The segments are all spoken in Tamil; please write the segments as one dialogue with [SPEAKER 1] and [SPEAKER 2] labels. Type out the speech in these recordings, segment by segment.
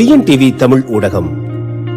[SPEAKER 1] டிஎன்டிவி தமிழ் ஊடகம்.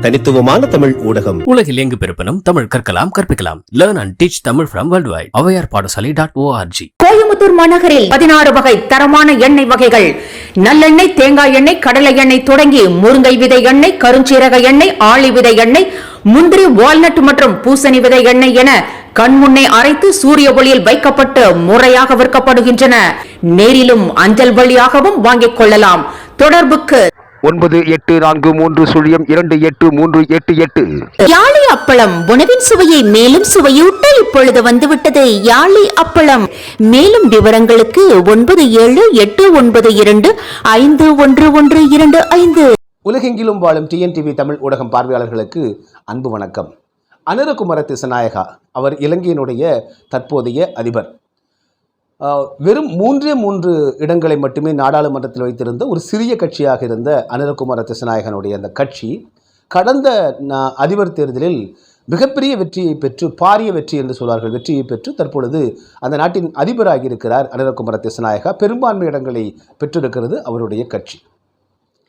[SPEAKER 1] தனித்துவமான தமிழ் ஊடகம்.
[SPEAKER 2] உலகில் எங்கு பிறப்பினும் தமிழ் கற்கலாம் கற்பிக்கலாம். Learn and teach Tamil from world wide Avvaiyar Padasalai dot ORG
[SPEAKER 3] Coimbatore மாநகரில் பதினாறு வகை தரமான எண்ணெய் வகைகள். நல்லெண்ணெய் தேங்காய் எண்ணெய் கடலை எண்ணெய் தொடங்கி முருங்கை விதை எண்ணெய் கருஞ்சீரக எண்ணெய் ஆளி விதை எண்ணெய் முந்திரி வால்நட் மற்றும் பூசணி விதை எண்ணெய் என கண்முன்னே அரைத்து சூரிய ஒளியில் வைக்கப்பட்டு முறையாக விற்கப்படுகின்றன. நேரிலும் அஞ்சல் வழியாகவும் வாங்கிக் கொள்ளலாம். தொடர்புக்கு
[SPEAKER 4] ஒன்பது எட்டு நான்கு மூன்று சுழியம் இரண்டு எட்டு மூன்று எட்டு எட்டு.
[SPEAKER 3] யாழி அப்பளம் உணவின் சுவையை மேலும் சுவையூட்ட இப்பொழுது வந்துவிட்டது. யாழி அப்பளம். மேலும் விவரங்களுக்கு ஒன்பது ஏழு எட்டு ஒன்பது இரண்டு ஐந்து ஒன்று ஒன்று இரண்டு ஐந்து.
[SPEAKER 1] உலகெங்கிலும் வாழும் டிஎன்டிவி தமிழ் ஊடகம் பார்வையாளர்களுக்கு அன்பு வணக்கம். அனுரகுமார திசநாயகா அவர் இலங்கையினுடைய தற்போதைய அதிபர். வெறும் மூன்றே மூன்று இடங்களை மட்டுமே நாடாளுமன்றத்தில் வைத்திருந்த ஒரு சிறிய கட்சியாக இருந்த அனிலகுமார திசநாயகனுடைய அந்த கட்சி கடந்த நா- அதிபர் தேர்தலில் மிகப்பெரிய வெற்றியை பெற்று பாரிய வெற்றி என்று சொல்வார்கள் வெற்றியை பெற்று தற்பொழுது அந்த நாட்டின் அதிபராகி இருக்கிறார் அனுரகுமார திசநாயகா பெரும்பான்மை இடங்களை பெற்றிருக்கிறது அவருடைய கட்சி.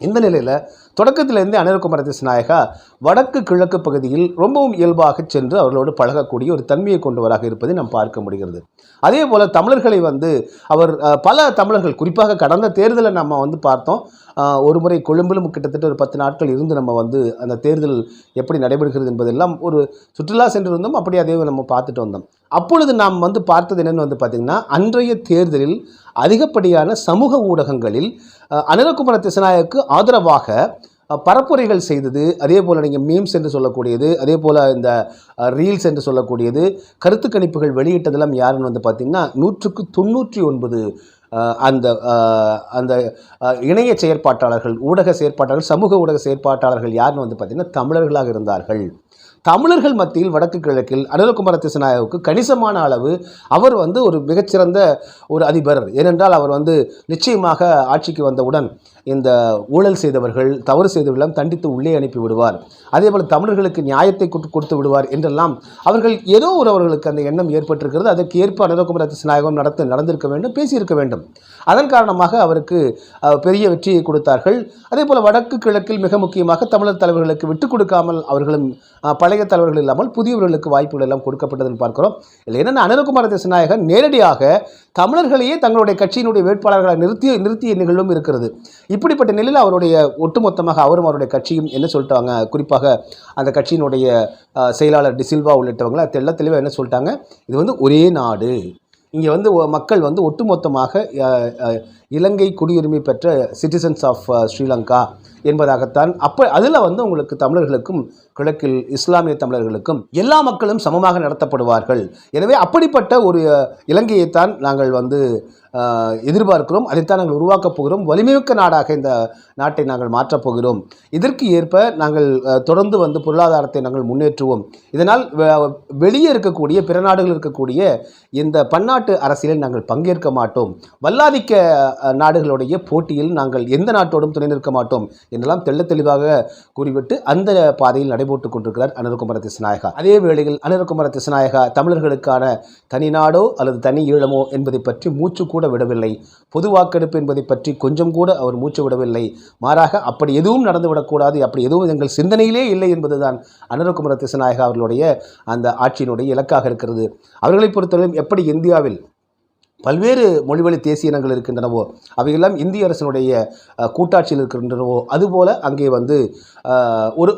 [SPEAKER 1] இந்த நிலையில் தொடக்கத்திலிருந்தே அனில்குமார திசநாயகா வடக்கு கிழக்கு பகுதியில் ரொம்பவும் இயல்பாக சென்று அவர்களோடு பழகக்கூடிய ஒரு தன்மையை கொண்டவராக இருப்பதை நாம் பார்க்க முடிகிறது. அதே போல் தமிழர்களை வந்து அவர் பல தமிழர்கள் குறிப்பாக கடந்த தேர்தலை நம்ம வந்து பார்த்தோம். ஒரு முறை கொழும்பிலும் கிட்டத்தட்ட ஒரு பத்து நாட்கள் இருந்து நம்ம வந்து அந்த தேர்தல் எப்படி நடைபெறுகிறது என்பதெல்லாம் ஒரு சுற்றுலா சென்றிருந்தோம். அப்படி அதே நம்ம பார்த்துட்டு வந்தோம். அப்பொழுது நாம் வந்து பார்த்தது என்னென்னு வந்து பார்த்திங்கன்னா அன்றைய தேர்தலில் அதிகப்படியான சமூக ஊடகங்களில் அனிலகுமார திசநாயக்கு ஆதரவாக பரப்புரைகள் செய்தது அதே போல் நீங்கள் மீம்ஸ் என்று சொல்லக்கூடியது அதே போல் இந்த ரீல்ஸ் என்று சொல்லக்கூடியது கருத்து கணிப்புகள் வெளியிட்டதெல்லாம் யாருன்னு வந்து பார்த்திங்கன்னா நூற்றுக்கு தொண்ணூற்றி ஒன்பது அந்த அந்த இணைய செயற்பாட்டாளர்கள் ஊடக செயற்பாட்டாளர்கள் சமூக ஊடக செயற்பாட்டாளர்கள் யாருன்னு வந்து பார்த்திங்கன்னா தமிழர்களாக இருந்தார்கள். தமிழர்கள் மத்தியில் வடக்கு கிழக்கில் அனிலகுமார திசநாயகவுக்கு கணிசமான அளவு அவர் வந்து ஒரு மிகச்சிறந்த ஒரு அதிபர். ஏனென்றால் அவர் வந்து நிச்சயமாக ஆட்சிக்கு வந்தவுடன் இந்த ஊழல் செய்தவர்கள் தவறு செய்தவர்களெல்லாம் தண்டித்து உள்ளே அனுப்பி விடுவார். அதேபோல் தமிழர்களுக்கு நியாயத்தை கொடுத்து கொடுத்து விடுவார் என்றெல்லாம் அவர்கள் ஏதோ ஒரு அவர்களுக்கு அந்த எண்ணம் ஏற்பட்டிருக்கிறது. அதற்கு ஏற்ப அனிலகுமார திசநாயகம் நடத்த நடந்திருக்க வேண்டும் பேசியிருக்க வேண்டும். அதன் காரணமாக அவருக்கு பெரிய வெற்றியை கொடுத்தார்கள். அதே போல் வடக்கு கிழக்கில் மிக முக்கியமாக தமிழர் தலைவர்களுக்கு விட்டுக் கொடுக்காமல் அவர்களும் பல பழைய தலைவர்கள் இல்லாமல் புதியவர்களுக்கு வாய்ப்புகள் எல்லாம் கொடுக்கப்பட்டதுன்னு பார்க்கிறோம். இல்லை என்னென்ன அனந்தகுமார திசநாயகன் நேரடியாக தமிழர்களையே தங்களுடைய கட்சியினுடைய வேட்பாளர்களை நிறுத்திய நிறுத்திய நிகழ்வும் இருக்கிறது. இப்படிப்பட்ட நிலையில் அவருடைய ஒட்டுமொத்தமாக அவரும் அவருடைய கட்சியும் என்ன சொல்லிட்டாங்க? குறிப்பாக அந்த கட்சியினுடைய செயலாளர் டிசில்வா உள்ளிட்டவங்களை தெள்ள தெளிவாக என்ன சொல்லிட்டாங்க? இது வந்து ஒரே நாடு. இங்கே வந்து மக்கள் வந்து ஒட்டுமொத்தமாக இலங்கை குடியுரிமை பெற்ற சிட்டிசன்ஸ் ஆஃப் ஸ்ரீலங்கா என்பதாகத்தான் அப்போ அதில் வந்து உங்களுக்கு தமிழர்களுக்கும் கிழக்கில் இஸ்லாமிய தமிழர்களுக்கும் எல்லா மக்களும் சமமாக நடத்தப்படுவார்கள். எனவே அப்படிப்பட்ட ஒரு இலங்கையைத்தான் நாங்கள் வந்து எதிர்பார்க்கிறோம் அதைத்தான் நாங்கள் உருவாக்கப் போகிறோம். வலிமைமிக்க நாடாக இந்த நாட்டை நாங்கள் மாற்றப் போகிறோம். இதற்கு ஏற்ப நாங்கள் தொடர்ந்து வந்து பொருளாதாரத்தை நாங்கள் முன்னேற்றுவோம். இதனால் வெளியே இருக்கக்கூடிய பிற நாடுகளில் இருக்கக்கூடிய இந்த பன்னாட்டு அரசியலில் நாங்கள் பங்கேற்க மாட்டோம். வல்லாதிக்க நாடுகளுடைய போட்டியில் நாங்கள் எந்த நாட்டோடும் துணை நிற்க மாட்டோம் என்றெல்லாம் தெள்ள தெளிவாக கூறிவிட்டு அந்த பாதையில் நடைபோட்டுக் கொண்டிருக்கிறார் அனுரகுமார திசநாயகா. அதே வேளையில் அனுரகுமார திசநாயகா தமிழர்களுக்கான தனி நாடோ அல்லது தனி ஈழமோ என்பதை பற்றி மூச்சு கூட விடவில்லை. பொது வாக்கெடுப்பு என்பதை பற்றி கொஞ்சம் கூட அவர் மூச்சு விடவில்லை. மாறாக அப்படி எதுவும் நடந்துவிடக்கூடாது அப்படி எதுவும் எங்கள் சிந்தனையிலே இல்லை என்பதுதான் அனுரகுமார திசநாயகா அவர்களுடைய அந்த ஆட்சியினுடைய இலக்காக இருக்கிறது. அவர்களை பொறுத்தவரையும் எப்படி இந்தியாவில் பல்வேறு மொழிவழி தேசிய இனங்கள் இருக்கின்றனவோ அவையெல்லாம் இந்திய அரசினுடைய கூட்டாட்சியில் இருக்கின்றனவோ அதுபோல் அங்கே வந்து ஒரு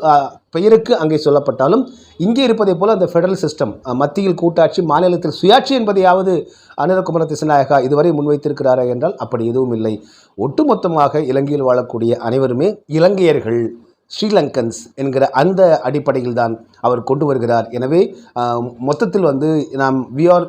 [SPEAKER 1] பெயருக்கு அங்கே சொல்லப்பட்டாலும் இங்கே இருப்பதைப் போல் அந்த ஃபெடரல் சிஸ்டம் மத்தியில் கூட்டாட்சி மாநிலத்தில் சுயாட்சி என்பதையாவது அனிலகுமார திசநாயகா இதுவரை முன்வைத்திருக்கிறாரா என்றால் அப்படி எதுவும் இல்லை. ஒட்டுமொத்தமாக இலங்கையில் வாழக்கூடிய அனைவருமே இலங்கையர்கள் ஸ்ரீலங்கன்ஸ் என்கிற அந்த அடிப்படையில் தான் அவர் கொண்டு வருகிறார். எனவே மொத்தத்தில் வந்து நாம் வி ஆர்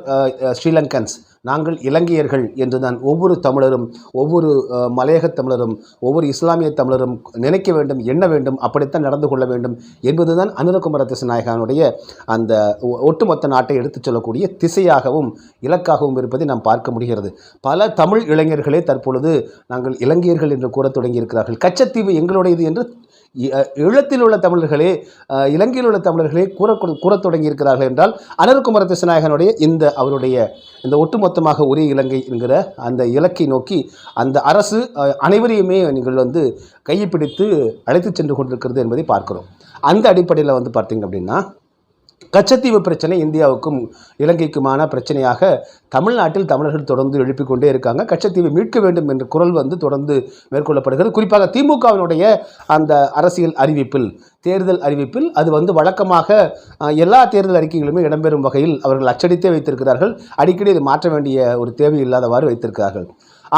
[SPEAKER 1] ஸ்ரீலங்கன்ஸ். நாங்கள் இலங்கையர்கள் என்று தான் ஒவ்வொரு தமிழரும் ஒவ்வொரு மலையக தமிழரும் ஒவ்வொரு இஸ்லாமிய தமிழரும் நினைக்க வேண்டும் எண்ண வேண்டும் அப்படித்தான் நடந்து கொள்ள வேண்டும் என்பதுதான் அனுரகுமார திசநாயகனுடைய அந்த ஒ- ஒட்டுமொத்த நாட்டை எடுத்துச் சொல்லக்கூடிய திசையாகவும் இலக்காகவும் இருப்பதை நாம் பார்க்க முடிகிறது. பல தமிழ் இளைஞர்களே தற்பொழுது நாங்கள் இலங்கையர்கள் என்று கூறத் தொடங்கியிருக்கிறார்கள். கச்சத்தீவு எங்களுடையது என்று ஈழத்தில் உள்ள தமிழர்களே இலங்கையில் உள்ள தமிழர்களே கூற கூறத் தொடங்கி இருக்கிறார்கள் என்றால் அனல்குமர திசநாயகனுடைய இந்த அவருடைய இந்த ஒட்டுமொத்தமாக ஒரே இலங்கை என்கிற அந்த இலக்கை நோக்கி அந்த அரசு அனைவரையுமே நீங்கள் வந்து கையை பிடித்து அழைத்து சென்று கொண்டிருக்கிறது என்பதை பார்க்கிறோம். அந்த அடிப்படையில் வந்து பார்த்தீங்க அப்படின்னா கச்சத்தீவு பிரச்சனை இந்தியாவுக்கும் இலங்கைக்குமான பிரச்சனையாக தமிழ்நாட்டில் தமிழர்கள் தொடர்ந்து எழுப்பிக் கொண்டே இருக்காங்க. கச்சத்தீவை மீட்க வேண்டும் என்ற குரல் வந்து தொடர்ந்து மேற்கொள்ளப்படுகிறது. குறிப்பாக திமுகவினுடைய அந்த அரசியல் அறிவிப்பில் தேர்தல் அறிவிப்பில் அது வந்து வழக்கமாக எல்லா தேர்தல் அறிக்கைகளுமே இடம்பெறும் வகையில் அவர்கள் அச்சடித்தே வைத்திருக்கிறார்கள். அடிக்கடி இது மாற்ற வேண்டிய ஒரு தேவை இல்லாதவாறு வைத்திருக்கிறார்கள்.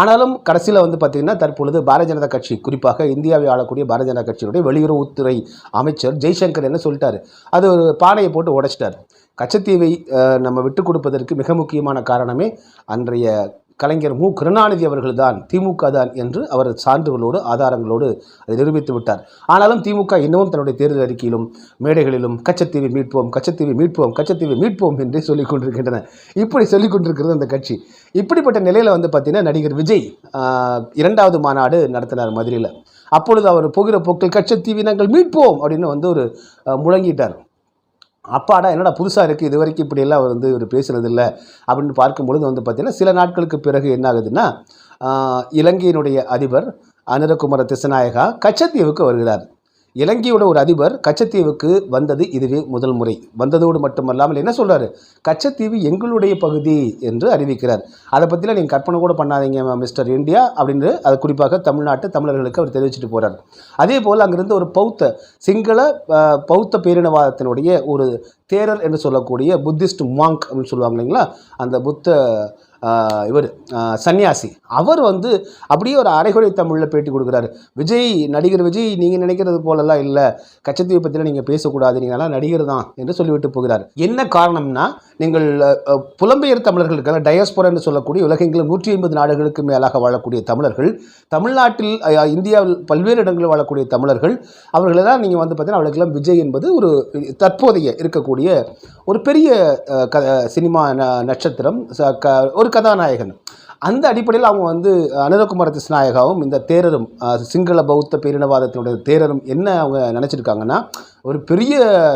[SPEAKER 1] ஆனாலும் கடைசியில் வந்து பார்த்திங்கன்னா தற்பொழுது பாரதிய ஜனதா கட்சி குறிப்பாக இந்தியாவை ஆளக்கூடிய பாரதிய ஜனதா கட்சியினுடைய வெளியுறவுத்துறை அமைச்சர் ஜெய்சங்கர் என்ன சொல்லிட்டார்? அது ஒரு பானையை போட்டு உடைச்சிட்டார். கச்சத்தீவை நம்ம விட்டு கொடுப்பதற்கு மிக முக்கியமான காரணமே அன்றைய கலைஞர் மு. கருணாநிதி அவர்கள்தான் திமுக தான் என்று அவர் சான்றுகளோடு ஆதாரங்களோடு அதை நிரூபித்து விட்டார். ஆனாலும் திமுக இன்னமும் தன்னுடைய தேர்தல் அறிக்கையிலும் மேடைகளிலும் கச்சத்தீவை மீட்போம் கச்சத்தீவை மீட்போம் கச்சத்தீவை மீட்போம் என்று சொல்லிக் கொண்டிருக்கின்றன. இப்படி சொல்லிக் கொண்டிருக்கிறது அந்த கட்சி. இப்படிப்பட்ட நிலையில் வந்து பார்த்தீங்கன்னா நடிகர் விஜய் இரண்டாவது மாநாடு நடத்தினார் மதுரையில். அப்பொழுது அவர் போகிற போக்கில் கச்சத்தீவை நாங்கள் மீட்போம் அப்படின்னு வந்து ஒரு முழங்கிட்டார். அப்பாடா என்னடா புதுசாக இருக்குது இது வரைக்கும் இப்படியெல்லாம் அவர் வந்து இவர் பேசுனதில்லை. அப்படின்னு பார்க்கும்பொழுது வந்து பார்த்திங்கன்னா சில நாட்களுக்கு பிறகு என்ன ஆகுதுன்னா இலங்கையினுடைய அதிபர் அனுரகுமார திசநாயகா கச்சத்தீவுக்கு வருகிறார். இலங்கையோட ஒரு அதிபர் கச்சத்தீவுக்கு வந்தது இதுவே முதல் முறை. வந்ததோடு மட்டுமல்லாமல் என்ன சொல்கிறார் கச்சத்தீவு எங்களுடைய பகுதி என்று அறிவிக்கிறார். அதை பற்றிலாம் நீங்கள் கற்பனை கூட பண்ணாதீங்க மிஸ்டர் இந்தியா அப்படின்னு அது குறிப்பாக தமிழ்நாட்டு தமிழர்களுக்கு அவர் தெரிவிச்சிட்டு போகிறார் அதே போல் அங்கிருந்து ஒரு பௌத்த சிங்கள பௌத்த பேரினவாதத்தினுடைய ஒரு தேரர் என்று சொல்லக்கூடிய புத்திஸ்ட் மாங்க் அப்படின்னு சொல்லுவாங்க இல்லைங்களா? அந்த புத்த இவர் சன்னியாசி. அவர் வந்து அப்படியே ஒரு அரைகுறை தமிழில் பேட்டி கொடுக்குறாரு. விஜய் நடிகர் விஜய் நீங்கள் நினைக்கிறது போலலாம் இல்லை. கச்சத்தீவை பற்றிலாம் நீங்கள் பேசக்கூடாது. நீங்கள்லாம் நடிகர் தான் என்று சொல்லிவிட்டு போகிறார். என்ன காரணம்னா நீங்கள் புலம்பெயர் தமிழர்களுக்கு டயஸ்போரா என்று சொல்லக்கூடிய உலகெங்கிலும் நூற்றி ஐம்பது நாடுகளுக்கு மேலாக வாழக்கூடிய தமிழர்கள் தமிழ்நாட்டில் இந்தியாவில் பல்வேறு இடங்களில் வாழக்கூடிய தமிழர்கள் அவர்களெல்லாம் நீங்கள் வந்து பார்த்தீங்கன்னா அவர்களுக்கெல்லாம் விஜய் என்பது ஒரு தற்போதைய இருக்கக்கூடிய ஒரு பெரிய க சினிமா ந- நட்சத்திரம். க- ஒரு கதாநாயகன். அந்த அடிப்படையில் அவங்க வந்து அனுரகுமார திஸ்நாயகாவும் இந்த தேரரும் சிங்கள பௌத்த பேரினவாதத்தினுடைய தேரரும் என்ன அவங்க நினச்சிருக்காங்கன்னா ஒரு பெரிய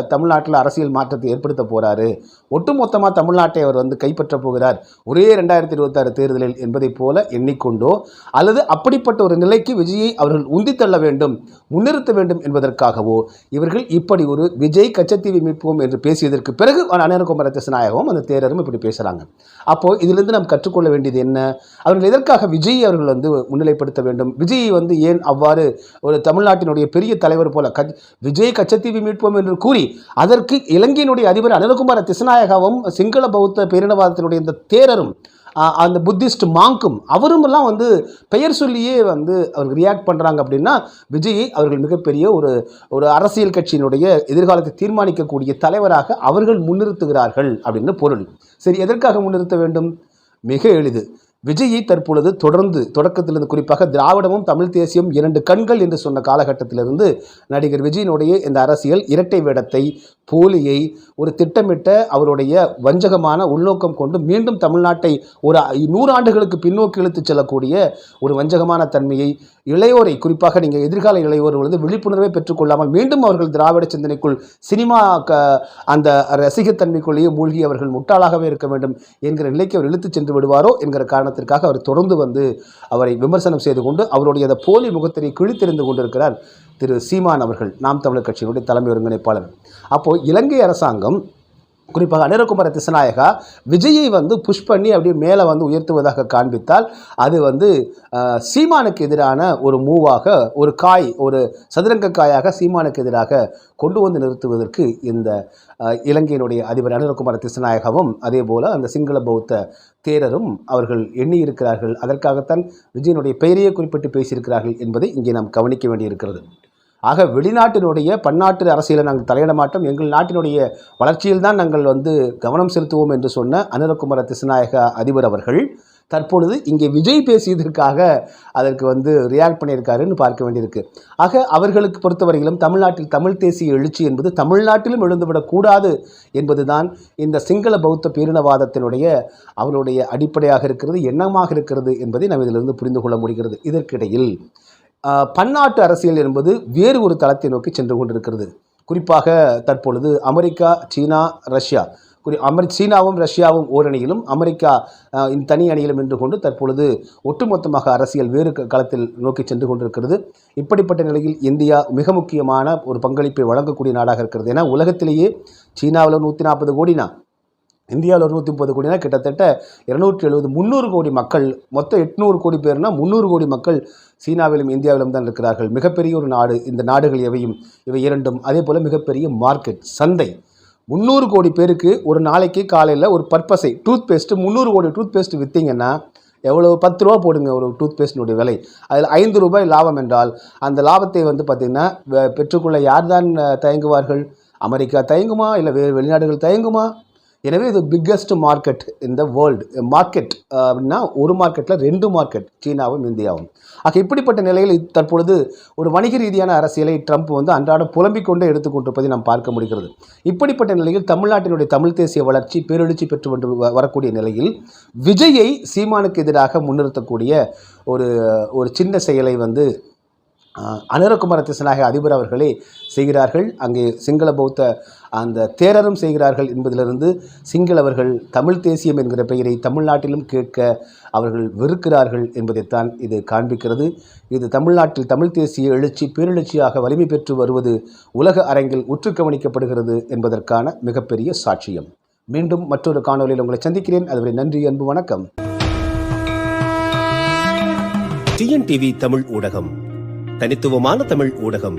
[SPEAKER 1] தமிழ்நாட்டில் அரசியல் மாற்றத்தை ஏற்படுத்த போகிறாரு ஒட்டுமொத்தமாக தமிழ்நாட்டை அவர் வந்து கைப்பற்ற போகிறார். ஒரே ரெண்டாயிரத்தி இருபத்தாறு தேர்தலில் என்பதைப் போல எண்ணிக்கொண்டோ அல்லது அப்படிப்பட்ட ஒரு நிலைக்கு விஜயை அவர்கள் உந்தித்தள்ள வேண்டும் முன்னிறுத்த வேண்டும் என்பதற்காகவோ இவர்கள் இப்படி ஒரு விஜய் கச்சத்தீவை மீட்போம் என்று பேசியதற்கு பிறகு அனுரகுமார திசநாயகவும் அந்த தேரரும் இப்படி பேசுகிறாங்க அப்போது இதிலிருந்து நாம் கற்றுக்கொள்ள வேண்டியது என்ன? அவர்கள் எதற்காக விஜய் அவர்கள் வந்து முன்னிலைப்படுத்த வேண்டும்? விஜய் வந்து ஏன் அவ்வாறு ஒரு தமிழ்நாட்டினுடைய பெரிய தலைவர் போல கச் விஜய் கச்சத்தி மீட்போம் என்று கூறி அதற்கு இலங்கையினுடைய அதிபர் அனிலகுமார திசநாயகாவும் சிங்கள பௌத்த பேரினவாதத்தினுடைய இந்த தேரரும் அந்த புத்திஸ்ட் மாங்கும் அவரும் எல்லாம் வந்து பெயர் சொல்லியே வந்து அவருக்கு ரியாக்ட் பண்ணுறாங்க அப்படின்னா விஜயை அவர்கள் மிகப்பெரிய ஒரு ஒரு அரசியல் கட்சியினுடைய எதிர்காலத்தை தீர்மானிக்கக்கூடிய தலைவராக அவர்கள் முன்னிறுத்துகிறார்கள் அப்படின்னு பொருள். சரி எதற்காக முன்னிறுத்த வேண்டும்? மிக எளிது. விஜயை தற்பொழுது தொடர்ந்து தொடக்கத்திலிருந்து குறிப்பாக திராவிடமும் தமிழ் தேசியம் இரண்டு கண்கள் என்று சொன்ன காலகட்டத்திலிருந்து நடிகர் விஜயினுடைய இந்த அரசியல் இரட்டை வேடத்தை போலியை ஒரு திட்டமிட்ட அவருடைய வஞ்சகமான உள்நோக்கம் கொண்டு மீண்டும் தமிழ்நாட்டை ஒரு நூறு ஆண்டுகளுக்கு பின்னோக்கி இழுத்துச் செல்லக்கூடிய ஒரு வஞ்சகமான தன்மையை இளையோரை குறிப்பாக நீங்கள் எதிர்கால இளையோர் வந்து விழிப்புணர்வை பெற்றுக்கொள்ளாமல் மீண்டும் அவர்கள் திராவிட சிந்தனைக்குள் சினிமா க அந்த ரசிகத்தன்மைக்குள்ளேயே மூழ்கி அவர்கள் முட்டாளாகவே இருக்க வேண்டும் என்கிற நிலைக்கு அவர் இழுத்துச் சென்று விடுவாரோ என்கிற காரணத்திற்காக அவர் தொடர்ந்து வந்து அவரை விமர்சனம் செய்து கொண்டு அவருடைய அந்த போலி முகத்தினை கிழித்தெறிந்து கொண்டிருக்கிறார் திரு சீமான் அவர்கள் நாம் தமிழர் கட்சியினுடைய தலைமை ஒருங்கிணைப்பாளர். அப்போது இலங்கை அரசாங்கம் குறிப்பாக அனிரகுமார திசநாயகா விஜயை வந்து புஷ் பண்ணி அப்படியே மேலே வந்து உயர்த்துவதாக காண்பித்தால் அது வந்து சீமானுக்கு எதிரான ஒரு மூவாக ஒரு காய் ஒரு சதுரங்க காயாக சீமானுக்கு எதிராக கொண்டு வந்து நிறுத்துவதற்கு இந்த இலங்கையினுடைய அதிபர் அனிரகுமார திசநாயகவும் அதே போல் அந்த சிங்கள பௌத்த தேரரும் அவர்கள் எண்ணியிருக்கிறார்கள். அதற்காகத்தான் விஜயனுடைய பெயரையே குறிப்பிட்டு பேசியிருக்கிறார்கள் என்பதை இங்கே நாம் கவனிக்க வேண்டியிருக்கிறது. ஆக வெளிநாட்டினுடைய பன்னாட்டு அரசியலை நாங்கள் தலையிட மாட்டோம். எங்கள் நாட்டினுடைய வளர்ச்சியில் தான் நாங்கள் வந்து கவனம் செலுத்துவோம் என்று சொன்ன அனுரகுமார திசநாயக அதிபர் அவர்கள் தற்பொழுது இங்கே விஜய் பேசியதற்காக அதற்கு வந்து ரியாக்ட் பண்ணியிருக்காருன்னு பார்க்க வேண்டியிருக்கு. ஆக அவர்களுக்கு பொறுத்தவரையிலும் தமிழ்நாட்டில் தமிழ் தேசிய எழுச்சி என்பது தமிழ்நாட்டிலும் எழுந்துவிடக்கூடாது என்பதுதான் இந்த சிங்கள பௌத்த பேரினவாதத்தினுடைய அவருடைய அடிப்படையாக இருக்கிறது எண்ணமாக இருக்கிறது என்பதை நாம் இதிலிருந்து புரிந்து கொள்ள முடிகிறது. இதற்கிடையில் பன்னாட்டு அரசியல் என்பது வேறு ஒரு தளத்தை நோக்கி சென்று கொண்டிருக்கிறது. குறிப்பாக தற்பொழுது அமெரிக்கா சீனா ரஷ்யா. குறி அமெரி சீனாவும் ரஷ்யாவும் ஓரணியிலும் அமெரிக்கா இந்த தனி அணியிலும் நின்று கொண்டு தற்பொழுது ஒட்டுமொத்தமாக அரசியல் வேறு க- களத்தில் நோக்கி சென்று கொண்டிருக்கிறது. இப்படிப்பட்ட நிலையில் இந்தியா மிக முக்கியமான ஒரு பங்களிப்பை வழங்கக்கூடிய நாடாக இருக்கிறது. ஏன்னா உலகத்திலேயே சீனாவில் நூற்றி நாற்பது கோடினா இந்தியாவில் ஒரு நூற்றி முப்பது கோடினா கிட்டத்தட்ட இருநூற்றி எழுபது முந்நூறு கோடி மக்கள் மொத்தம் எட்நூறு கோடி பேர்னா முந்நூறு கோடி மக்கள் சீனாவிலும் இந்தியாவிலும் தான் இருக்கிறார்கள். மிகப்பெரிய ஒரு நாடு இந்த நாடுகள் எவையும் இவை இரண்டும். அதே போல் மிகப்பெரிய மார்க்கெட் சந்தை. முந்நூறு கோடி பேருக்கு ஒரு நாளைக்கு காலையில் ஒரு பர்பஸை டூத் பேஸ்ட்டு முந்நூறு கோடி டூத் பேஸ்ட்டு விற்றீங்கன்னா எவ்வளோ பத்து ரூபா போடுங்க ஒரு டூத் பேஸ்டினுடைய விலை. அதில் ஐந்து ரூபாய் லாபம் என்றால் அந்த லாபத்தை வந்து பார்த்திங்கன்னா பெற்றுக்கொள்ள யார் தான் தயங்குவார்கள்? அமெரிக்கா தயங்குமா? இல்லை வேறு வெளிநாடுகள் தயங்குமா? எனவே இது பிக்கஸ்ட் மார்க்கெட் இந்த வேர்ல்டு மார்க்கெட் அப்படின்னா ஒரு மார்க்கெட்டில் ரெண்டு மார்க்கெட் சீனாவும் இந்தியாவும். ஆக இப்படிப்பட்ட நிலையில் தற்பொழுது ஒரு வணிக ரீதியான அரசியலை ட்ரம்ப் வந்து அன்றாடம் புலம்பிக் கொண்டே எடுத்துக்கொண்டிருப்பதை நாம் பார்க்க முடிகிறது. இப்படிப்பட்ட நிலையில் தமிழ்நாட்டினுடைய தமிழ் தேசிய வளர்ச்சி பேரெழுச்சி பெற்று வந்து வரக்கூடிய நிலையில் விஜயை சீமானுக்கு எதிராக முன்னிறுத்தக்கூடிய ஒரு ஒரு சின்ன செயலை வந்து அனுரகுமார திசனாக அதிபர் அவர்களே செய்கிறார்கள். அங்கே சிங்கள பௌத்த அந்த தேரரும் செய்கிறார்கள் என்பதிலிருந்து சிங்களவர்கள் தமிழ் தேசியம் என்கிற பெயரை தமிழ்நாட்டிலும் கேட்க அவர்கள் வெறுக்கிறார்கள் என்பதைத்தான் இது காண்பிக்கிறது. இது தமிழ்நாட்டில் தமிழ் தேசிய எழுச்சி பேரெழுச்சியாக வலிமை பெற்று வருவது உலக அரங்கில் உற்று கவனிக்கப்படுகிறது என்பதற்கான மிகப்பெரிய சாட்சியம். மீண்டும் மற்றொரு காணொலியில் உங்களை சந்திக்கிறேன். அதுவரை நன்றி அன்பு வணக்கம்.
[SPEAKER 5] டிஎன்டிவி தமிழ் ஊடகம் தனித்துவமான தமிழ் ஊடகம்.